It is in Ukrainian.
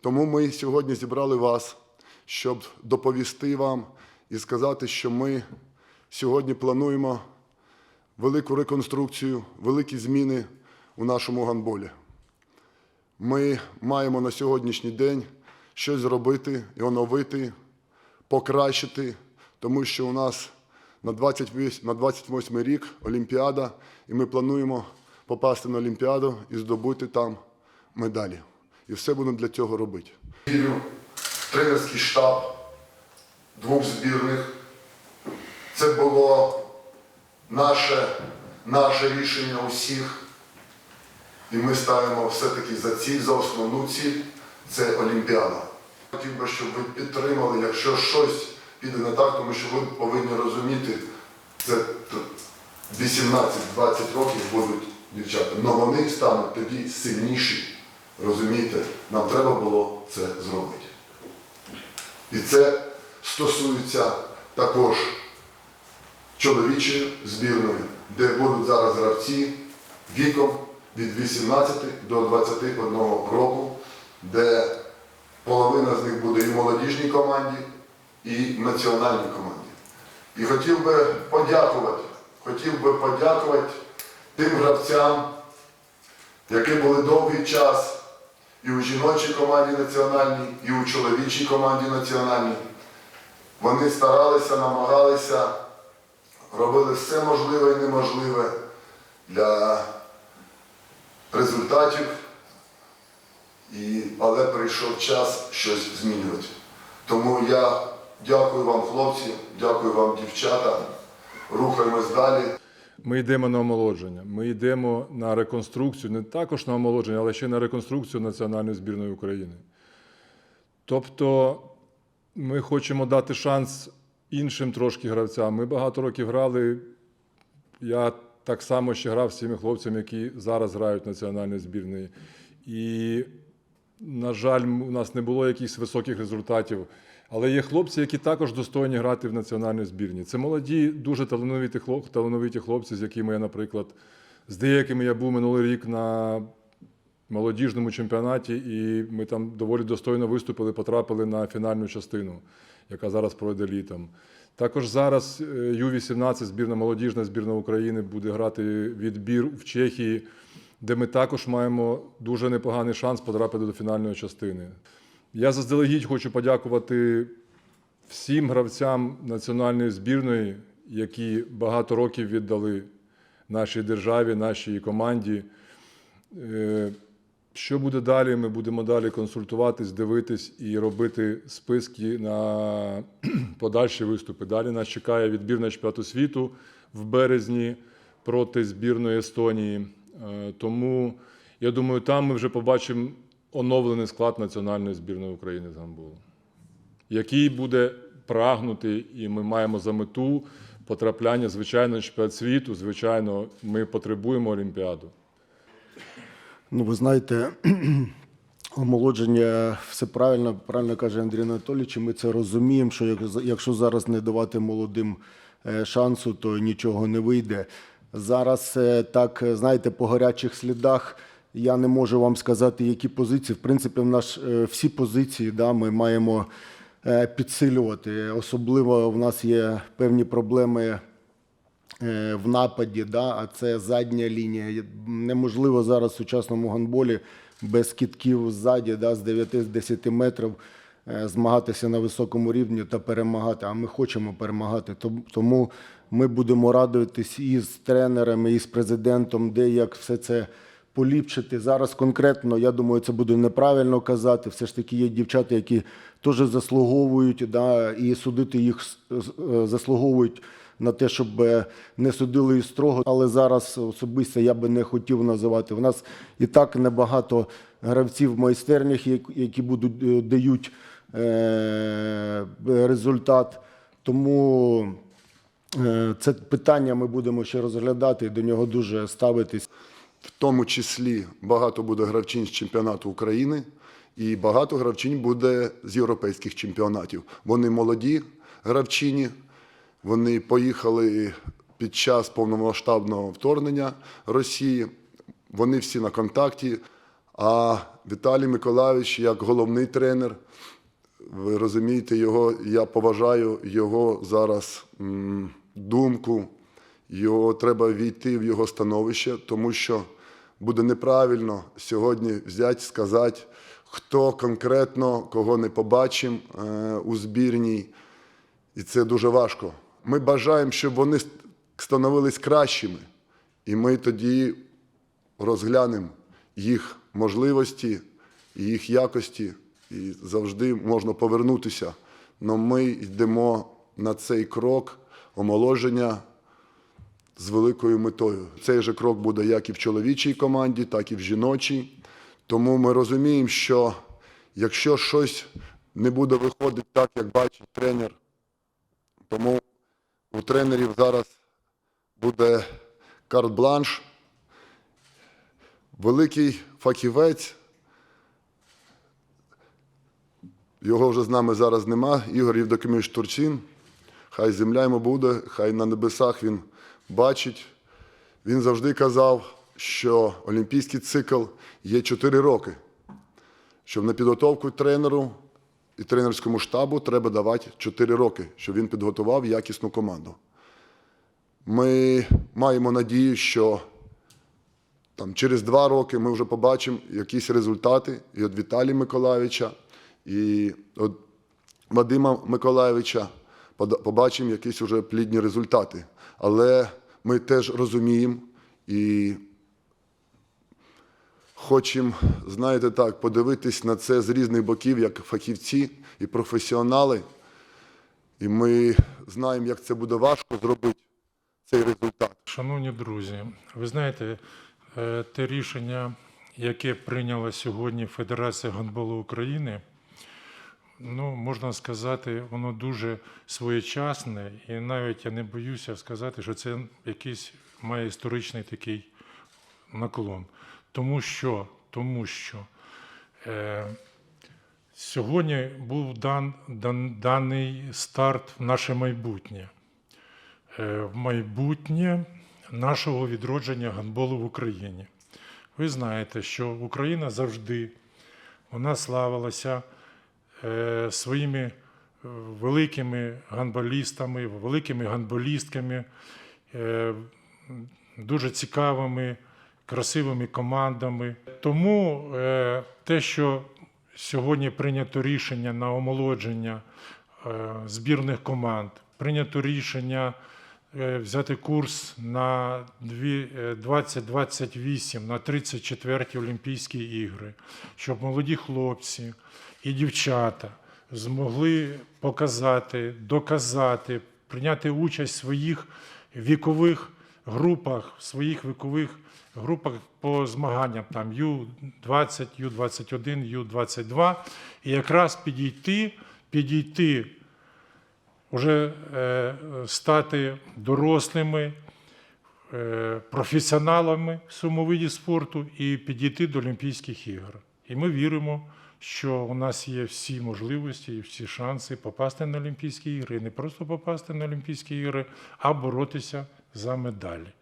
Тому ми сьогодні зібрали вас, щоб доповісти вам і сказати, що ми сьогодні плануємо велику реконструкцію, великі зміни у нашому гандболі. Ми маємо на сьогоднішній день щось зробити і оновити, покращити, тому що у нас на 28, на 28 рік Олімпіада, і ми плануємо попасти на Олімпіаду і здобути там медалі. І все будемо для цього робити. Вірю тренерський штаб двох збірних. Це було наше, наше рішення усіх. І ми ставимо все-таки за ціль, за основну ціль це Олімпіада. Хотів би, щоб ви підтримали, якщо щось піде не так, тому що ви повинні розуміти, це 18-20 років будуть дівчата. але вони стануть тоді сильніші. Розумієте, нам треба було це зробити. І це стосується також чоловічої збірної, де будуть зараз гравці віком від 18 до 21 року, де половина з них буде і в молодіжній команді, і в національній команді. І хотів би подякувати, хотів би подякувати тим гравцям, які були довгий час і у жіночій команді національній, і у чоловічій команді національній. Вони старалися, намагалися, робили все можливе і неможливе для результатів, і, але прийшов час щось змінювати. Тому я дякую вам, хлопці, дякую вам, дівчата. Рухаємось далі. Ми йдемо на омолодження. Ми йдемо на реконструкцію, не також на омолодження, але ще на реконструкцію національної збірної України. Тобто ми хочемо дати шанс іншим трошки гравцям. Ми багато років грали. Я так само ще грав з цими хлопцями, які зараз грають в національній збірної. І, на жаль, у нас не було якихось високих результатів. Але є хлопці, які також достойні грати в національній збірні. Це молоді, дуже талановиті хлоп- талановиті хлопці, з якими я, наприклад, з деякими я був минулий рік на молодіжному чемпіонаті, і ми там доволі достойно виступили, потрапили на фінальну частину, яка зараз пройде літом. Також зараз е, Ю-18, збірна молодіжна збірна України, буде грати відбір в Чехії, де ми також маємо дуже непоганий шанс потрапити до фінальної частини. Я заздалегідь хочу подякувати всім гравцям національної збірної, які багато років віддали нашій державі, нашій команді. Е, Що буде далі? Ми будемо далі консультуватись, дивитись і робити списки на подальші виступи. Далі нас чекає відбір на чемпіонату світу в березні проти збірної Естонії. Е, Тому я думаю, там ми вже побачимо оновлений склад національної збірної України з гандболу, який буде прагнути, і ми маємо за мету потрапляння, звичайно, на чемпіонат світу. Звичайно, ми потребуємо Олімпіаду. Ну, ви знаєте, омолодження все правильно, правильно каже Андрій Анатолійович. Ми це розуміємо, що як- якщо зараз не давати молодим е, шансу, то нічого не вийде. Зараз е, так, е, знаєте, по гарячих слідах я не можу вам сказати, які позиції. В принципі, в нас е, всі позиції да, ми маємо е, підсилювати. Особливо в нас є певні проблеми е, в нападі, да, а це задня лінія. Неможливо зараз в сучасному гандболі без кітків ззаді, да, з 9-10 метрів змагатися на високому рівні та перемагати. А ми хочемо перемагати. Тому ми будемо радуватись і з тренерами, і з президентом, де як все це поліпшити. Зараз конкретно, я думаю, це буде неправильно казати. Все ж таки є дівчата, які теж заслуговують, да, і судити їх е, заслуговують на те, щоб е, не судили їх строго. Але зараз особисто я би не хотів називати. У нас і так небагато гравців в майстернях, які будуть е, дають результат. Тому це питання ми будемо ще розглядати і до нього дуже ставитись. В тому числі багато буде гравчинь з чемпіонату України і багато гравчинь буде з європейських чемпіонатів. Вони молоді гравчині, вони поїхали під час повномасштабного вторгнення Росії. Вони всі на контакті. А Віталій Миколайович, як головний тренер, ви розумієте, його, я поважаю його зараз думку, його треба війти в його становище, тому що буде неправильно сьогодні взяти, сказати, хто конкретно, кого не побачимо е, у збірній. І це дуже важко. Ми бажаємо, щоб вони становились кращими. І ми тоді розглянемо їх можливості, їх якості, і завжди можна повернутися. Але ми йдемо на цей крок омоложення з великою метою. Цей же крок буде як і в чоловічій команді, так і в жіночій. Тому ми розуміємо, що якщо щось не буде виходити так, як бачить тренер, тому у тренерів зараз буде карт-бланш. Великий фахівець. Його вже з нами зараз нема. Ігор Євдокимович Турчин. Хай земля йому буде, хай на небесах він бачить. Він завжди казав, що олімпійський цикл є 4 роки. Щоб на підготовку тренеру і тренерському штабу треба давати 4 роки, щоб він підготував якісну команду. Ми маємо надію, що там, через два роки ми вже побачимо якісь результати і від Віталія Миколайовича, і від Вадима Миколайовича побачимо якісь вже плідні результати. Але ми теж розуміємо і хочемо, знаєте так, подивитись на це з різних боків, як фахівці і професіонали. І ми знаємо, як це буде важко зробити цей результат. Шановні друзі, ви знаєте, е, те рішення, яке прийняла сьогодні Федерація гандболу України, ну, можна сказати, воно дуже своєчасне, і навіть я не боюся сказати, що це якийсь має історичний такий наклон. Тому що, тому що е, сьогодні був дан, дан, даний старт в наше майбутнє е, в майбутнє нашого відродження гандболу в Україні. Ви знаєте, що Україна завжди вона славилася своїми е, великими гандболістами, великими гандболістками, е, дуже цікавими, красивими командами. Тому е, те, що сьогодні прийнято рішення на омолодження е, збірних команд, прийнято рішення е, взяти курс на дві- е, 2028, на 34-ті Олімпійські ігри, щоб молоді хлопці і дівчата змогли показати, доказати, прийняти участь в своїх вікових групах, в своїх вікових групах по змаганням там Ю-20, Ю-21, Ю-22, і якраз підійти, підійти вже е, стати дорослими, е, професіоналами в цьому виді спорту і підійти до Олімпійських ігор. І ми віримо, що у нас є всі можливості і всі шанси попасти на Олімпійські ігри, і не просто попасти на Олімпійські ігри, а боротися за медалі.